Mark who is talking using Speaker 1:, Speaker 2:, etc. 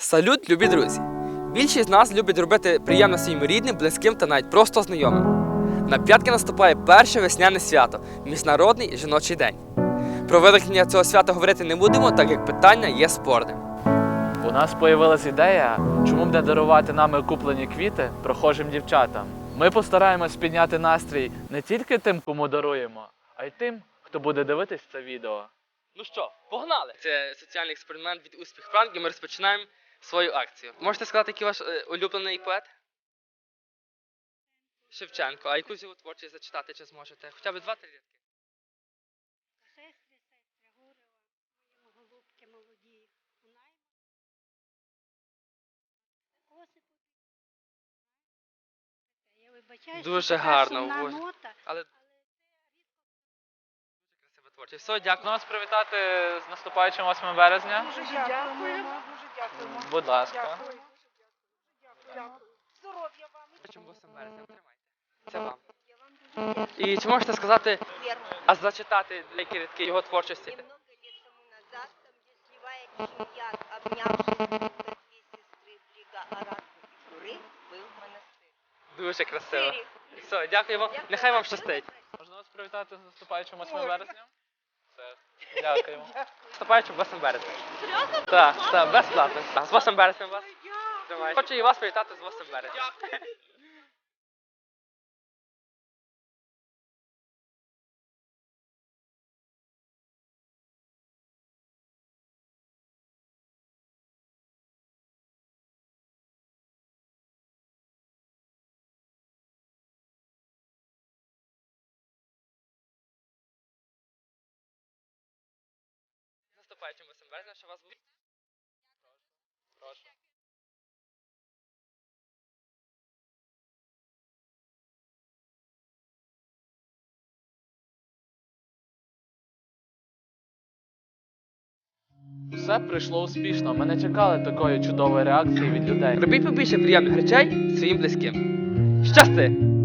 Speaker 1: Салют, любі друзі! Більшість з нас любить робити приємно своїм рідним, близьким та навіть просто знайомим. На п'ятки наступає перше весняне свято Міжнародний жіночий день. Про виникнення цього свята говорити не будемо, так як питання є спорним.
Speaker 2: У нас появилась ідея, чому б не дарувати нами куплені квіти прохожим дівчатам. Ми постараємось підняти настрій не тільки тим, кому даруємо, а й тим, хто буде дивитись це відео.
Speaker 1: Ну що, погнали! Це соціальний експеримент від успіх Франк, і ми розпочинаємо свою акцію. Можете сказати, який ваш е, улюблений поет? Шевченко. А якусь його творчість зачитати чи зможете? Хоча б два-три рядки. Дуже гарно, Боже. Але
Speaker 3: рідко
Speaker 1: красива творчість. Все, дякую.
Speaker 2: Нас привітати з наступаючим 8 березня.
Speaker 4: Дуже. Дуже дякуємо.
Speaker 2: Будь ласка.
Speaker 4: Дякую. Дякую. Здоров'я вам.
Speaker 1: Чому 8 березня? Тримайте. Це вам.
Speaker 3: Я вам дуже дякую.
Speaker 1: І чи можете сказати,
Speaker 5: Верно.
Speaker 1: а зачитати деякі рядки його творчості?
Speaker 5: Немного лет тому назад, там, где сливает тимьян, обнявшись, будто две сестры, брига Арату и Куры, был монастырь.
Speaker 1: Дуже красиво.
Speaker 5: Сирі.
Speaker 1: Все, дякую вам. Нехай вам щастить.
Speaker 2: Можна вас привітати з наступаючим 8 березня? Все. Дякуємо.
Speaker 1: Вступаючи 8 березня. Серйозно? Так, так, безплатно. З 8 березня вас. Хочу і вас привітати з 8 березня. 8 березня, що вас буде. Прошу.
Speaker 2: Все прийшло успішно. Ми не чекали такої чудової реакції від людей.
Speaker 1: Робіть побільше приємних речей своїм близьким. Щасти!